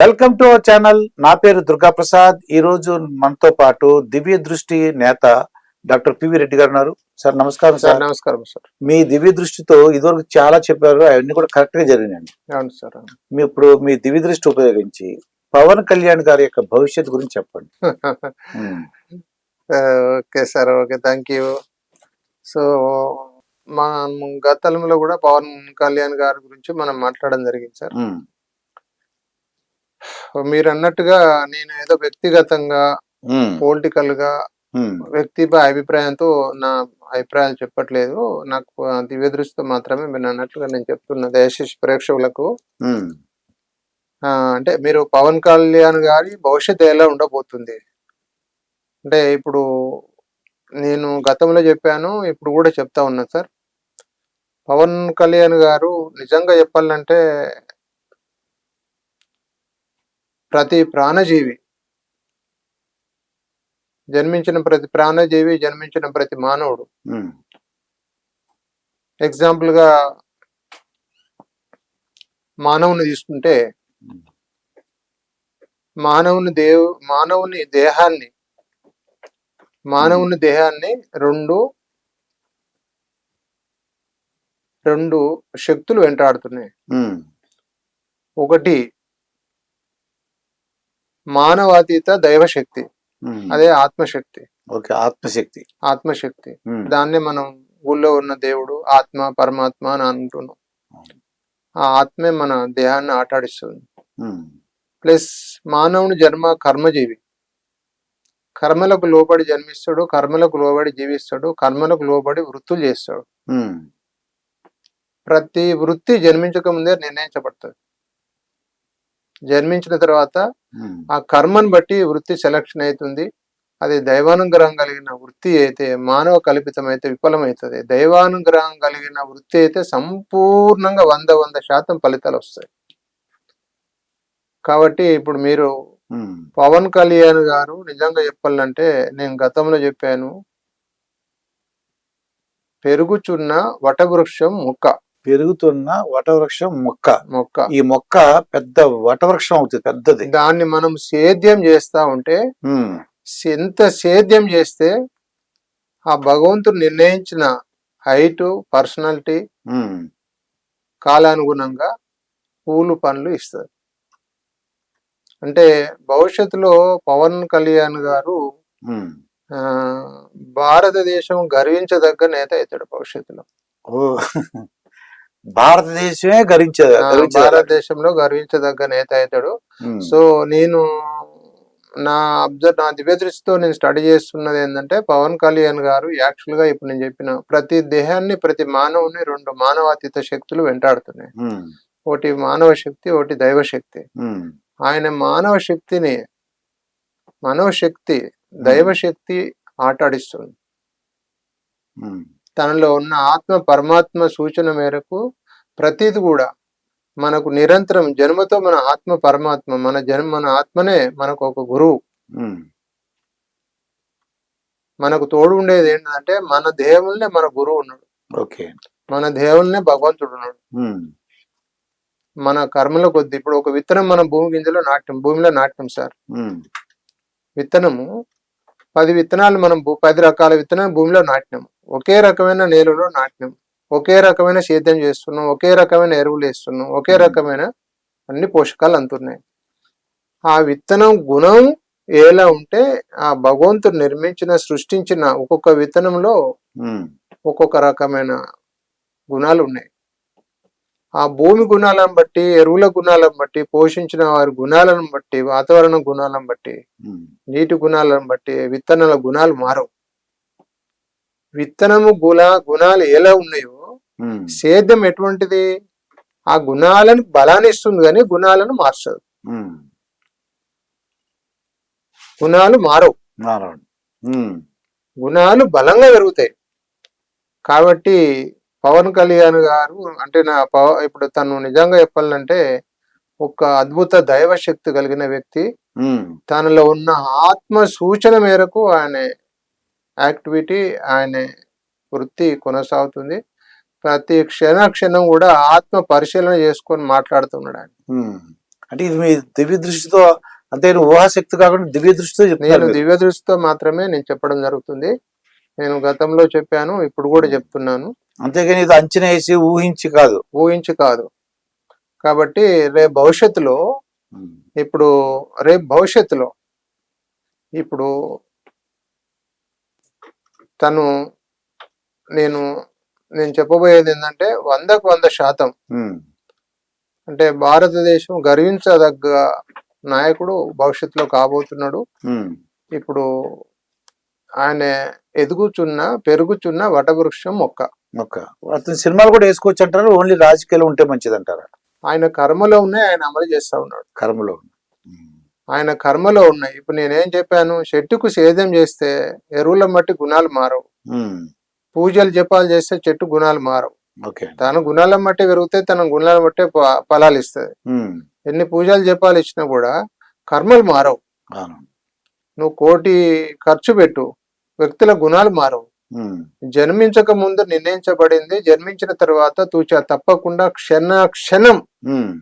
Welcome to our channel. నా పేరు దుర్గా ప్రసాద్. ఈ రోజు మనతో పాటు దివ్య దృష్టి నేత డాక్టర్ పివి రెడ్డి గారు ఉన్నారు. సార్ నమస్కారం సార్ నమస్కారం సార్. మీ దివ్య దృష్టితో ఇదివరకు చాలా చెప్పారు. అవన్నీ కూడా కరెక్ట్గా జరిగినాయండి. అవును సార్ మీ ఇప్పుడు మీ దివ్య దృష్టి ఉపయోగించి పవన్ కళ్యాణ్ గారి యొక్క భవిష్యత్తు గురించి చెప్పండి. Okay sir okay. Thank you. So మనం గతంలో కూడా పవన్ కళ్యాణ్ గారి గురించి మనం మాట్లాడడం జరిగింది సార్. మీరు అన్నట్టుగా నేను ఏదో వ్యక్తిగతంగా పొలిటికల్గా వ్యక్తిపై అభిప్రాయంతో నా అభిప్రాయాలు చెప్పట్లేదు. నాకు దివ్య దృష్టితో మాత్రమే మీరు అన్నట్లుగా నేను చెప్తున్నా దయచేసి ప్రేక్షకులకు. అంటే మీరు పవన్ కళ్యాణ్ గారి భవిష్యత్తు ఎలా ఉండబోతుంది? అంటే ఇప్పుడు నేను గతంలో చెప్పాను ఇప్పుడు కూడా చెప్తా ఉన్నా సార్. పవన్ కళ్యాణ్ గారు నిజంగా చెప్పాలంటే ప్రతి ప్రాణజీవి. జన్మించిన ప్రతి ప్రాణజీవి జన్మించిన ప్రతి మానవుడు. ఎగ్జాంపుల్గా మానవుని తీసుకుంటే మానవుని దేవు మానవుని దేహాన్ని మానవుని దేహాన్ని రెండు రెండు శక్తులు వెంటాడుతున్నాయి. ఒకటి మానవాతీత దైవశక్తి. అదే ఆత్మశక్తి. ఓకే ఆత్మశక్తి. ఆత్మశక్తి. దాన్నే మనం ఊళ్ళో ఉన్న దేవుడు ఆత్మ పరమాత్మ అని అంటున్నాం. ఆ ఆత్మే మన దేహాన్ని ఆటాడిస్తుంది. ప్లస్ మానవుని జన్మ కర్మజీవి. కర్మలకు లోబడి జన్మిస్తాడు కర్మలకు లోబడి జీవిస్తాడు కర్మలకు లోబడి వృత్తులు చేస్తాడు. ప్రతి వృత్తి జన్మించక ముందే నిర్ణయించబడుతుంది. జన్మించిన తర్వాత ఆ కర్మను బట్టి వృత్తి సెలక్షన్ అవుతుంది. అది దైవానుగ్రహం కలిగిన వృత్తి అయితే మానవ కల్పితం అయితే విఫలమవుతుంది. దైవానుగ్రహం కలిగిన వృత్తి అయితే సంపూర్ణంగా వంద వంద శాతం ఫలితాలు వస్తాయి. కాబట్టి ఇప్పుడు మీరు పవన్ కళ్యాణ్ గారు నిజంగా చెప్పాలంటే నేను గతంలో చెప్పాను పెరుగుచున్న వటవృక్షం మొక్క. పెరుగుతున్న వటవృక్షం మొక్క. మొక్క. ఈ మొక్క పెద్ద వటవృక్షం అవుతుంది పెద్దది. దాన్ని మనం సేద్యం చేస్తా ఉంటే ఎంత సేద్యం చేస్తే ఆ భగవంతుడు నిర్ణయించిన హైట్ పర్సనాలిటీ కాలానుగుణంగా పూలు పండ్లు ఇస్తారు. అంటే భవిష్యత్తులో పవన్ కళ్యాణ్ గారు భారతదేశం గర్వించదగ్గ నేత అవుతాడు భవిష్యత్తులో. భారతదేశమే గరించ- భారతదేశంలో గర్వించదగ్గ నేత అవుతాడు సో నేను నా అబ్జర్వ్ నా దివ్య దృష్టితో నేను స్టడీ చేస్తున్నది ఏంటంటే పవన్ కళ్యాణ్ గారు యాక్చువల్గా ఇప్పుడు నేను చెప్పిన ప్రతి దేహాన్ని ప్రతి మానవుని రెండు మానవాతీత శక్తులు వెంటాడుతున్నాయి. ఒకటి మానవ శక్తి ఒకటి దైవ శక్తి. ఆయన మానవ శక్తిని మానవ శక్తి దైవ శక్తి ఆటాడిస్తుంది. తనలో ఉన్న ఆత్మ పరమాత్మ సూచన మేరకు ప్రతిది కూడా మనకు నిరంతరం జన్మతో మన ఆత్మ పరమాత్మ మన జన్మ మన ఆత్మనే మనకు ఒక గురువు. మనకు తోడు ఉండేది ఏంటంటే మన దేవుల్నే మన గురువు ఉన్నాడు. ఓకే. మన దేవుల్నే భగవంతుడు ఉన్నాడు. మన కర్మల కొద్ది ఇప్పుడు ఒక విత్తనం మన భూమి గింజలో నాట్యం భూమిలో నాట్యం సార్. విత్తనము పది విత్తనాలు మనం భూ- పది రకాల విత్తనాలు భూమిలో నాటినాం ఒకే రకమైన నేలలో నాటినాం ఒకే రకమైన సేద్యం చేస్తున్నాం ఒకే రకమైన ఎరువులు వేస్తున్నాం ఒకే. రకమైన అన్ని పోషకాలు అందుతున్నాయి. ఆ విత్తనం గుణం ఎలా ఉంటే ఆ భగవంతుడు నిర్మించిన సృష్టించిన ఒక్కొక్క విత్తనంలో ఒక్కొక్క రకమైన గుణాలు ఉన్నాయి. ఆ భూమి గుణాలను బట్టి ఎరువుల గుణాలను బట్టి పోషించిన వారి గుణాలను బట్టి వాతావరణ గుణాలను బట్టి నీటి గుణాలను బట్టి విత్తనాల గుణాలు మారవు. విత్తనము గుణ గుణాలు ఎలా ఉన్నాయో సేద్యం ఎటువంటిది? ఆ గుణాలను బలాన్ని ఇస్తుంది కానీ గుణాలను మార్చదు. గుణాలు మారవు. గుణాలు బలంగా పెరుగుతాయి. కాబట్టి పవన్ కళ్యాణ్ గారు అంటే నా పవ ఇప్పుడు తను నిజంగా చెప్పాలంటే ఒక అద్భుత దైవ శక్తి కలిగిన వ్యక్తి. తనలో ఉన్న ఆత్మ సూచన మేరకు ఆయన యాక్టివిటీ ఆయన వృత్తి కొనసాగుతుంది. ప్రతి క్షణ క్షణం కూడా ఆత్మ పరిశీలన చేసుకొని మాట్లాడుతున్నాడు ఆయన. అంటే ఇది మీ దివ్య దృష్టితో అంతే ఊహాశక్తి కాకుండా దివ్య దృష్టితో నేను. దివ్య దృష్టితో మాత్రమే నేను చెప్పడం జరుగుతుంది. నేను గతంలో చెప్పాను ఇప్పుడు కూడా చెప్తున్నాను. అంతేగాని ఇది అంచనా వేసి ఊహించి కాదు ఊహించి కాదు కాబట్టి రేపు భవిష్యత్తులో. ఇప్పుడు రేపు భవిష్యత్తులో ఇప్పుడు తను నేను నేను చెప్పబోయేది ఏంటంటే వందకు వంద శాతం. అంటే భారతదేశం గర్వించదగ్గ నాయకుడు భవిష్యత్తులో కాబోతున్నాడు. ఇప్పుడు ఆయన ఎదుగుచున్న పెరుగుచున్న వటవృక్షం మొక్క ఓక అతని సినిమాలు కూడా వేసుకోవచ్చు అంటారు ఓన్లీ రాజకీయాలు ఉంటే మంచిది అంటారా ఆయన కర్మలో ఉన్నాయి ఆయన అమలు చేస్తా ఉన్నాడు. కర్మలో. ఆయన కర్మలో ఉన్నాయి. ఇప్పుడు నేనేం చెప్పాను చెట్టుకు సేద్యం చేస్తే ఎరువుల మట్టి గుణాలు మారవు. పూజలు జపాలు చేస్తే చెట్టు గుణాలు మారవు. ఓకే. తన గుణాల మట్టి పెరిగితే తన గుణాల బట్టే ఫ- ఫలాలు ఇస్తుంది. ఎన్ని పూజలు జపాలు ఇచ్చినా కూడా కర్మలు మారవు. నువ్వు కోటి ఖర్చు పెట్టు వ్యక్తుల గుణాలు మారవు. జన్మించక ముందు నిర్ణయించబడింది జన్మించిన తర్వాత తూచా తప్పకుండా క్షణ క్షణం ఉమ్.